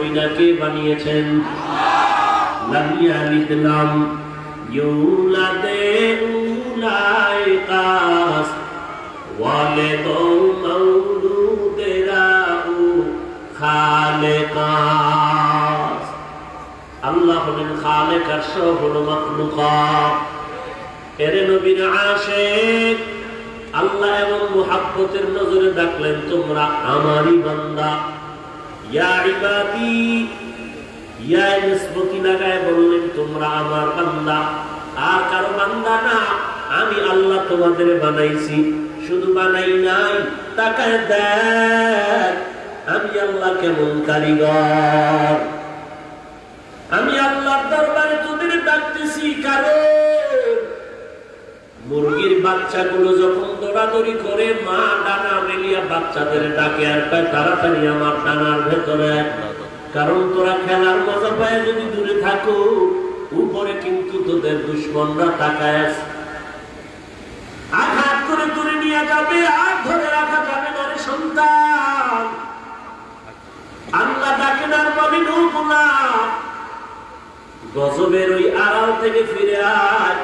মহিলাকে বানিয়েছেন। লামিয়া লিখলাম ইউলাদে উলাই কাস, ওয়ালে দো মৌলুদেরা উ খালে কাস। আল্লাহ হলেন খালে কাস হলো মাখলুকাত। এরে নবীর আশেক, আল্লাহ এবং মুহাব্বতের নজরে ডাকলেন, তোমরা আমারই বান্দা। আমি আল্লাহ তোমাদের বানাইছি। শুধু বানাই নাই, তাকায় দেখ, আমি আল্লাহ কেমন কারিগর। আমি আল্লাহর দরবারে তোদের ডাকতেছি, কারণ মুরগির বাচ্চাগুলো যখন দৌড়াদৌড়ি করে, মা ডানা মেলিয়া বাচ্চাদের ডাকে আর কয়, তাড়াতাড়ি আমার ডানার ভেতরে কারণ তোরা খেলার মজা পায় যদি দূরে থাকো, উপরে কিন্তু তোদের দুশ্মনরা তাকায়। আঘাত করে তুলে নিয়ে যাবে, আর ধরে রাখা যাবে না রে সন্তান। আল্লাহ ডাকেন আর বলি নৌকুনা গজবের ওই আড়াল থেকে ফিরে আয়।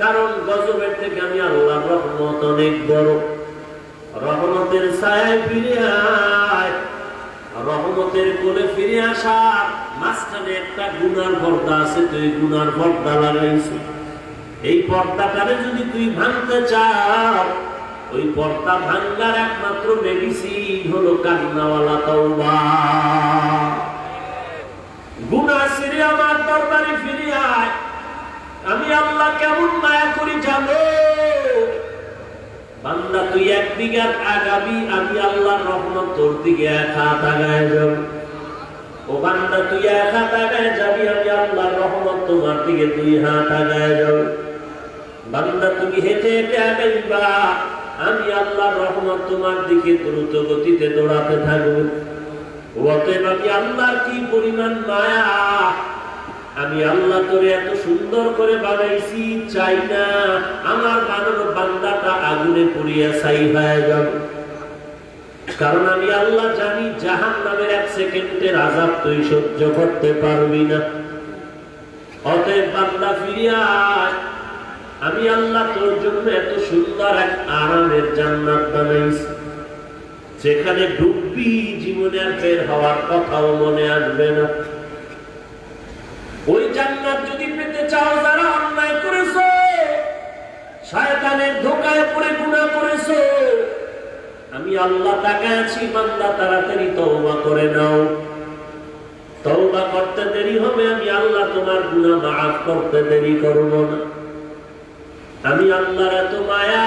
কারণ গজবের থেকে আমি আল্লাহর রহমত অনেক বড়। রহমতের ছায় ফিরে আয়। রহমতের কোলে ফিরে আসা মাঝখানে একটা গুনার পর্দা আছে, তুই গুনার পর্দা লাগাইছি। এই পর্দাটারে যদি তুই ভাঙতে চাও ওই পর্দা ভাঙ্গার একমাত্র মেডিসিন হলো কান্নাওয়ালা তওবা। গুনা সিরে আমার দরবারে ফিরে আয়। আমি আল্লাহ কেমন মায়া করি জানো? বান্দা, তুই এক বিঘাত আগাবি, আমি আল্লাহর রহমত তোর দিকে এক হাত আগায় যাব। ও বান্দা, তুই এক হাত আগায় যাবি, আমি আল্লাহর রহমত তোমার দিকে দুই হাত আগায় যাব। বান্দা, তুমি হেঁটে হেঁটে আগাইবা, আমি আল্লাহর রহমত তোমার দিকে দ্রুত গতিতে দৌড়াতে থাকব। অতএব আমি আল্লাহর কি পরিমাণ মায়া আমি আল্লাহ তোরে এত সুন্দর করে বানাইছি, চাই না। আমার বানানো বান্দাটা আগুনে পুড়িয়া ছাই হয়ে যাবে কারণ আমি আল্লাহ জানি জাহান নামের এক সেকেন্ডের আজাব তুই সহ্য করতে পারবি না। অতএব বান্দা ফিরিয়া আমি আল্লাহ তোর জন্য এত সুন্দর এক আরামের জান্নাত বানাইছি। যেখানে ডুববি, জীবনে আর বের হওয়ার কথাও মনে আসবে না। ওই জান্নাত যদি পেতে চাও যারা অন্যায় করেছ, শয়তানের ধোকায় পড়ে গুনাহ করেছ, আমি আল্লাহ তাকায় আছি, বান্দা তাড়াতাড়ি তওবা করে নাও। তওবা করতে দেরি হবে, আমি আল্লাহ তোমার গুনাহ মাফ করতে দেরি করব না। আমি আল্লাহর এত মায়া,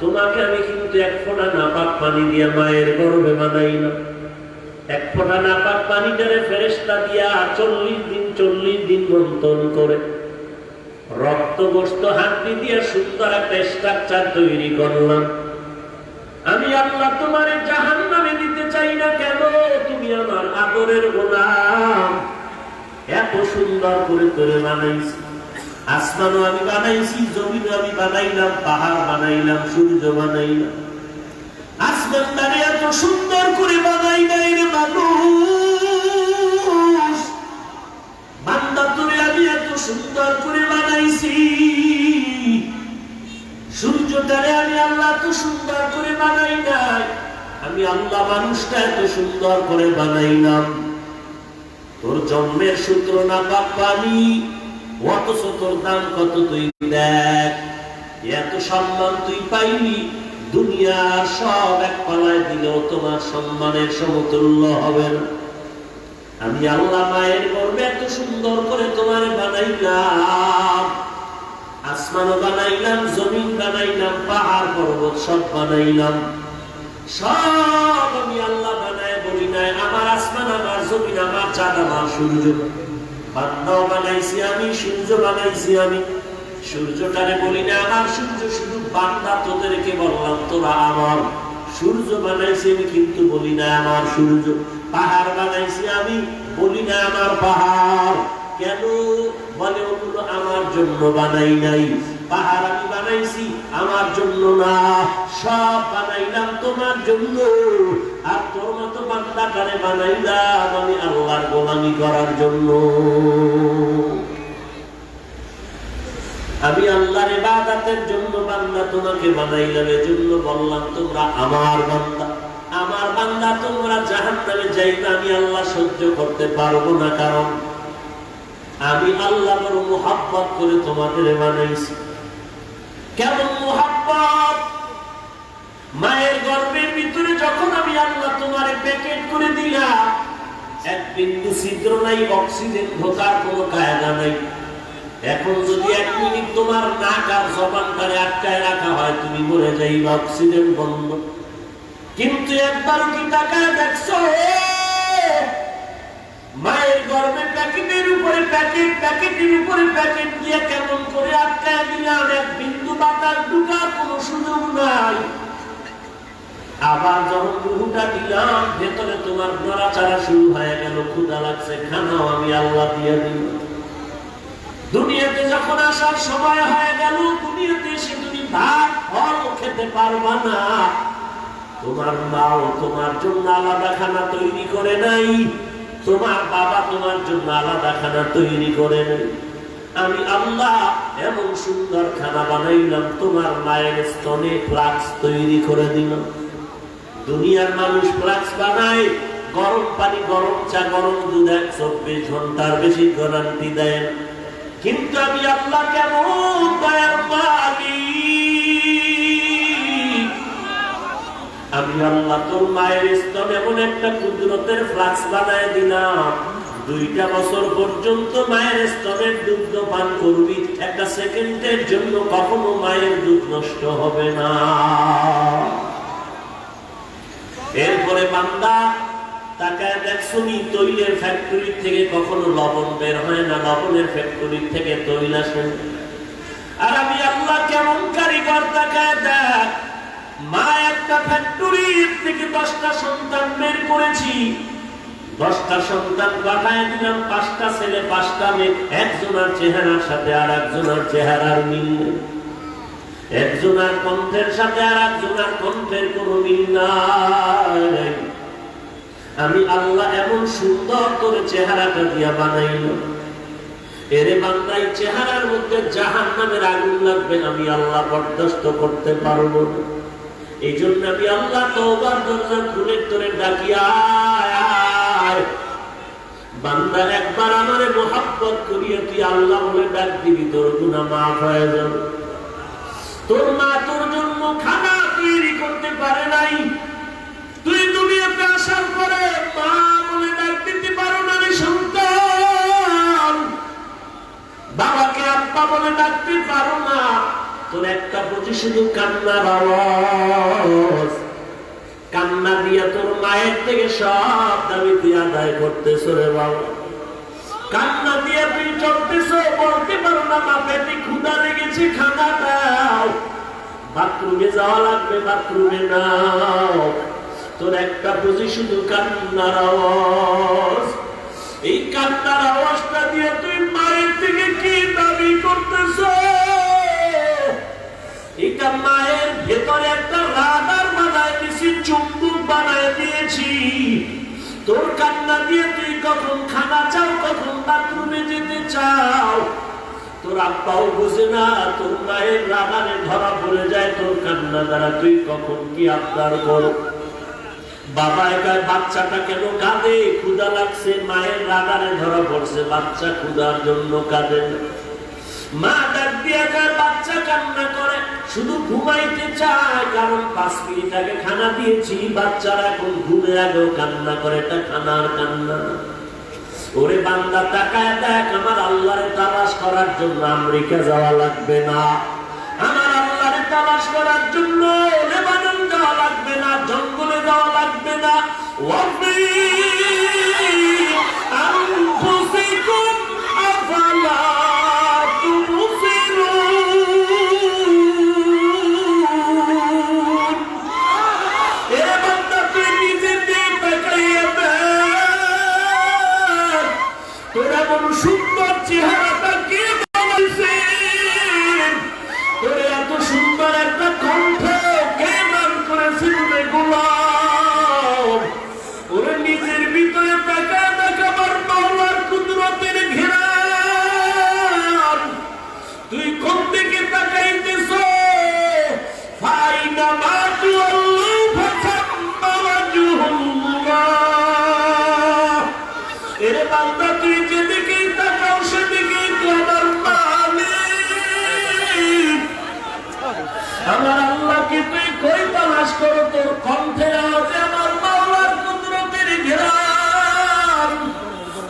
তোমাকে আমি কিন্তু এক ফোঁটা নাপাক পানি দিয়ে মায়ের গর্ভে না। এক ফোঁটা নাপাক পানিটারে ফেরেস্তা দিয়া চল্লিশ দিন চল্লিশ দিন মন্থন করে। রক্ত গোস্ত হাড্ডি দিয়ে সুন্দর একটা স্ট্রাকচার তৈরি করলাম। আমি আল্লাহ তোমার জাহান নামে দিতে চাই না কেন? তুমি আমার আদরের গোলাম। এত সুন্দর করে করে বানাইছি। আসমানও আমি বানাইছি, জমিনও আমি বানাইলাম, পাহাড় বানাইলাম, সূর্য বানাইলাম। আসমানটারে এত সুন্দর করে বানাই নাই রে মানুষ। সুন্দর করে বানাইছি। সূর্যটারে আমি আল্লাহ এত সুন্দর করে বানাই নাই। আমি আল্লাহ মানুষটা এত সুন্দর করে বানাইলাম। তোর জন্মের সূত্র না পানি অথচ তোর দাম কত তুই দেখ। এত সম্মান তুই পাইনি দুনিয়ার সব এক পালায় দিলেও তোমার সম্মানের সমতুল্য হবে না। আমি আল্লাহ মায়ের গর্বে এত সুন্দর করে তোমার বানাইলাম। বানাইলাম, জমিন বানাইলাম, পাহাড়, পর্বত সব বানাইলাম। সব আমি আল্লাহ বানায় বলি নাই, আমার আসমান, আমার জমিন, আমার চাঁদ, আমার সূর্য। বানাইছি আমি, সূর্য বানাইছি আমি। সূর্যটারে বলি না আমার সূর্য শুধু বান্দা তোদেরকে বললাম, তোরা আমার। সূর্য বানাইছি আমি, কিন্তু বলি না আমার সূর্য। পাহাড় বানাইছি আমি, বলি না আমার পাহাড়। জন্য বানাই নাই। পাহাড় আমি বানাইছি আমার জন্য না, সব বানাইলাম তোমার জন্য। আর তোর মতো বান্দা বান্দাটারে বানাইলাম আমি আল্লাহর গোলামি করার জন্য। আমি আল্লাহর ইবাদতের জন্য বান্দা তোমাকে বানাইলাম, এজন্য বললাম, তোমরা আমার বান্দা আমার বান্দা তোমরা জাহান্নামে যাইবে আমি আল্লাহ সহ্য করতে পারব না, কারণ আমি আল্লাহ বড় মোহাব্বত করে তোমাদের বানাইছি। কেমন মোহাব্বত? মায়ের গর্ভের ভিতরে যখন আমি আল্লাহ তোমার প্যাকেট করে দিলাম, এক বিন্দু ছিদ্র নাই অক্সিজেন ঢোকার কোনো কায়দা নাই। এখন যদি এক মিনিট তোমার নাক আর জবানটারে আটকায় রাখা হয়, তুমি মরে যাইবা অক্সিজেন বন্ধ। কিন্তু একবার কি তাকায় দেখছ? মায়ের গর্ভে প্যাকেটের উপরে প্যাকেট, প্যাকেটের উপরে প্যাকেট দিয়ে কেমন করে আটকায় দিলাম? এক বিন্দু বাতাস ঢুকার কোনো সুযোগ নাই। আবার যখন রুহুটা দিলাম, ভেতরে তোমার নড়াচাড়া শুরু হয়ে গেল। ক্ষুদা লাগছে, খানাও আমি আল্লাহ দিয়ে দিল দুনিয়াতে যখন আসার সময় হয়ে গেল, দুনিয়াতে এসে তুমি ভাত, ফল খেতে পারবা না। তোমার মাও তোমার জন্য আলাদা খানা তৈরি করে নাই। তোমার বাবা তোমার জন্য আলাদা খানা তৈরি করে নাই আমি আল্লাহ এমন সুন্দর খানা বানাইলাম, তোমার মায়ের স্তনে ফ্লাক্স তৈরি করে দিলাম। দুনিয়ার মানুষ ফ্লাক্স বানায়, গরম পানি, গরম চা, গরম দুধ এক চব্বিশ ঘণ্টার বেশি গ্যারান্টি দেয় কিন্তু আমি আল্লাহ কেমন আমি আল্লাহ তোর মায়ের স্তন এমন একটা কুদরতের ফ্লাক্স বানায় দিলাম। দুইটা বছর পর্যন্ত মায়ের স্তনের দুধ পান করবি, একটা সেকেন্ডের জন্য কখনো মায়ের দুধ নষ্ট হবে না। এরপরে বান্দা তাকায় দেখছ নি তৈলের ফ্যাক্টরি থেকে কখনো লবণ বের হয় না, লবণের ফ্যাক্টরি থেকে তৈল আসে। আর আমি আল্লাহ কেমন কারিগর তাকায় দেখ, মা একটা ফ্যাক্টরির থেকে দশটা সন্তান বের করেছি। দশটা সন্তান পাঠায় দিলাম, পাঁচটা ছেলে, পাঁচটা মেয়ে। একজনের চেহারার সাথে আর একজনের চেহারার মিল। একজনের কণ্ঠের সাথে আর একজনের কণ্ঠের কোন মিল নাই। আমি আল্লাহ এমন সুন্দর করে চেহারাটা দিয়া বানাইল এরে বান্দাই, চেহারার মধ্যে জাহান নামের আগুন লাগবে, আমি আল্লাহ বরদাস্ত করতে পারব না। এই জন্য আমি আল্লাহ তোবার দরজা খুলে তোরে ডাকি আয়, আয়। বান্দা একবার আমারে মোহাব্বত করিয়ে তুই আল্লাহ বলে ডাক দিবি? তোর গুণা মাফ হয়ে যাবে। তোর মা তোর জন্য খানা তৈরি করতে পারে নাই। তুই দুনিয়াতে আসার পরে মা বলে ডাক দিতে পারো না রে সন্তান। বাবাকে আব্বা বলে ডাকতে পারো না। তোর একটা বুঝি শুধু কান্নার আওয়াজ। কান্না দিয়া তোর মায়ের থেকে সব দাবি তুই আদায় করতেছ রে বাবা। কান্না দিয়ে তুই চলতেছ, বলতে পারো না ক্ষুদা খানা দাও। বাথরুমে যাওয়া লাগবে, বাথরুমে নাও। তোর একটা বুঝি শুধু কান্নার আওয়াজ। এই কান্নার আওয়াজটা দিয়ে তুই মায়ের থেকে কি দাবি করতেছ? কখন খানা চাও কখন বাথরুমে যেতে চাও। তোর আব্বাও বুঝে না, তোর মায়ের রাগানে ধরা পড়ে যায়, তোর কান্না দ্বারা তুই কখন কি আবদার করো? বাবা একার বাচ্চাটা কেন কাঁদে? ক্ষুদা লাগছে, মায়ের রাগানে ধরা পড়ছে, বাচ্চা ক্ষুদার জন্য কাঁদে মা ডাক দিয়ে বাচ্চা কান্না করে, শুধু ঘুমাইতে চায়, কারণ পাঁচ মিনিট আগে খানা দিয়েছি, বাচ্চারা এখন ঘুমে আগেও কান্না করে, এটা খানার কান্না। ওরে বান্দা, তাকায় দেখ, আমার আল্লাহর তালাশ করার জন্য আমেরিকা যাওয়া লাগবে না। আমার আল্লাহর তালাশ করার জন্য লেবানন যাওয়া লাগবে না, জঙ্গলে যাওয়া লাগবে না।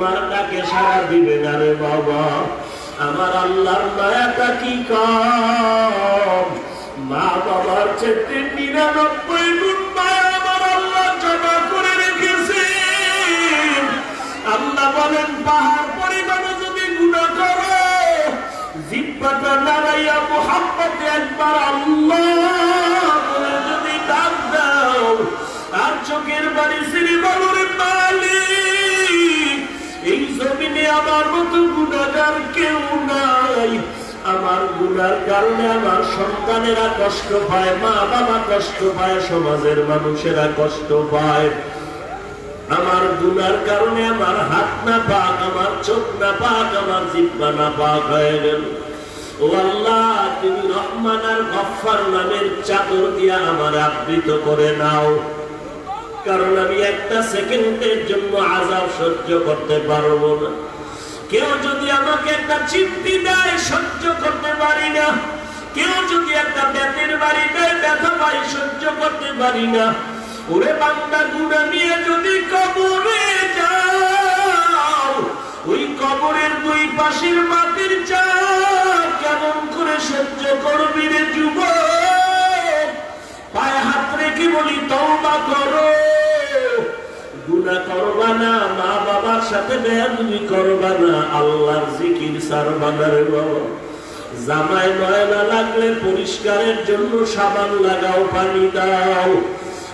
তোমার ডাকে সারা দিবে না রে বাবা। আমার আল্লাহর মায়াটা কি মা বাবার চেতে নিরানব্বই গুণ মায়া আমার আল্লাহ জমা করে রেখেছে। আল্লাহ বলেন, পাহাড় পরিমাণে যদি গুণা করো, জিব্বাটা নাড়াইয়া মোহাম্মদ আমার কারণে আমার সন্তানেরা কষ্ট পায়, মা বাবা কষ্ট পায়, সমাজের মানুষেরা কষ্ট পায়। আমার গুনার কারণে আমার হাত না পাক, আমার চোখ না পাক, আমার জিব্বা না পাক হয়ে গেল। ও আল্লাহ রহমান আর নামের চাদর দিয়া আমার আবৃত করে নাও। কারণ আমি একটা সেকেন্ডের জন্য সহ্য করতে পারব না। কেউ যদি আমাকে একটা চিমটি দেয়, সহ্য করতে পারি না। কেউ যদি একটা বেতের বাড়ি দেয়, ব্যথা পাই সহ্য করতে পারি না। ওরে বান্দা, গুণা নিয়ে যদি কবরে যাও, ওই কবরের দুই পাশের মাটির চাপ কেমন করে সহ্য করবি রে যুব পায়ে হাত রেখে বলি, তওবা করো। গুনা করবা না, মা বাবার সাথে বেয়াদবি করবা না, আল্লাহর জিকির সারবা না রে বাবা। জামাই ময়লা লাগলে পরিষ্কারের জন্য সাবান লাগাও, পানি দাও।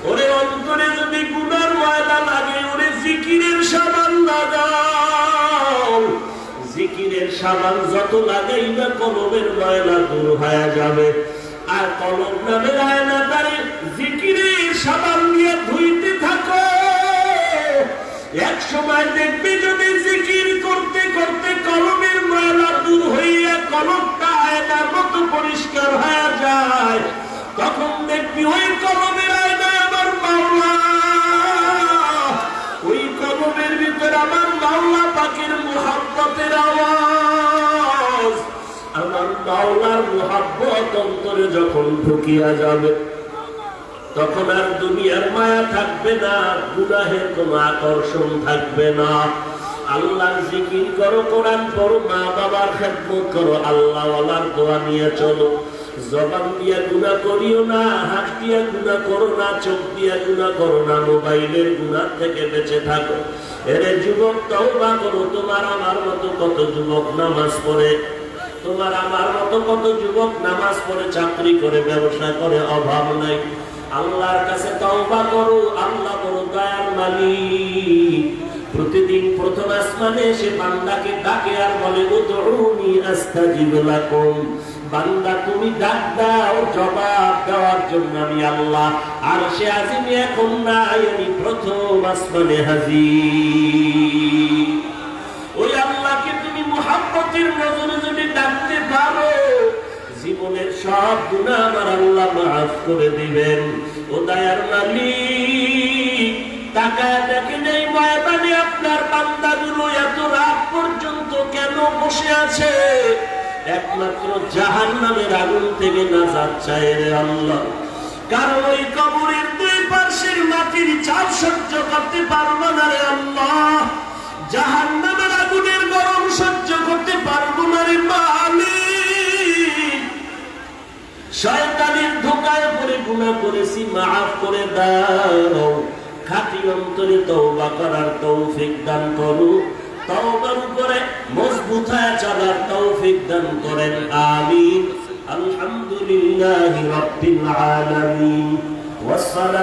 ওরে অন্তরে যদি গুনার ময়লা লাগে, ওরে জিকিরের সাবান লাগাও। জিকিরের সাবান যত লাগাই না, কলমের ময়লা দূর হয়ে যাবে। আর কলম নামে আয়না তারে, জিকিরের সাবান দিয়ে থাকো এক সময় দেখবে যদি জিকির করতে করতে কলমের ময়লা দূর হইয়া কলমটা আয়নার মতো পরিষ্কার হয়ে যায়। তখন দেখবি ওই কলমের আয়না আমার মাওলা। ওই কলমের ভিতর আমার মাওলা পাখির মোহাব্বতের আওয়াজ। আমার মাওলার মোহাব্বত অন্তরে যখন ঢুকিয়া যাবে তখন আর দুনিয়ার মায়া থাকবে না, গুনাহের কোনো আকর্ষণ থাকবে না। আল্লাহর জিকির করো, কোরআন পড়ো মা বাবার খেদমত করো আল্লাহ দোয়া নিয়ে চলো। জবান দিয়া গুণা করিও না, হাত দিয়া গুণা করো না, চোখ দিয়া গুণা করো না, মোবাইলের গুণার থেকে বেঁচে থাকো। এরে যুবক, তওবা করো, তোমার আমার মতো কত যুবক নামাজ পড়ে? তোমার আমার মতো কত যুবক নামাজ পড়ে, চাকরি করে, ব্যবসা করে, অভাব নাই। আল্লাহর কাছে তওবা করো, আল্লাহ বড় দয়ার মালিক। প্রতিদিন প্রথম আসমানে সে বান্দাকে ডাকে আর বলে, উদউনি আস্তাজিব লাকুম। বান্দা, তুমি ডাক দাও, জবাব দেওয়ার জন্য আমি আল্লাহ। আর সে আজিমি এখন নাই, আমি প্রথম আসমানে হাজির। সব গুণা আমার আল্লাহ মাফ করে দিবেন। ও দায়ার মালিক, তাকায় দেখেন এই ময়দানে আপনার বান্দাগুলো এত রাত পর্যন্ত কেন বসে আছে? একমাত্র জাহান নামের আগুন থেকে নাজাত চায় রে আল্লাহ। কারণ ওই কবরের দুই পাশের মাটির চাপ সহ্য করতে পারব না রে শয়তানের ধোকায় পরে গুণা করেছি মাফ করে দাও খাটি অন্তরে তওবা করার তৌফিক দান করু তওবার উপরে মজবুত হয়ে চলার তৌফিক দান করেন আমিন আলহামদুলিল্লাহ لله رب العالمين والصلاة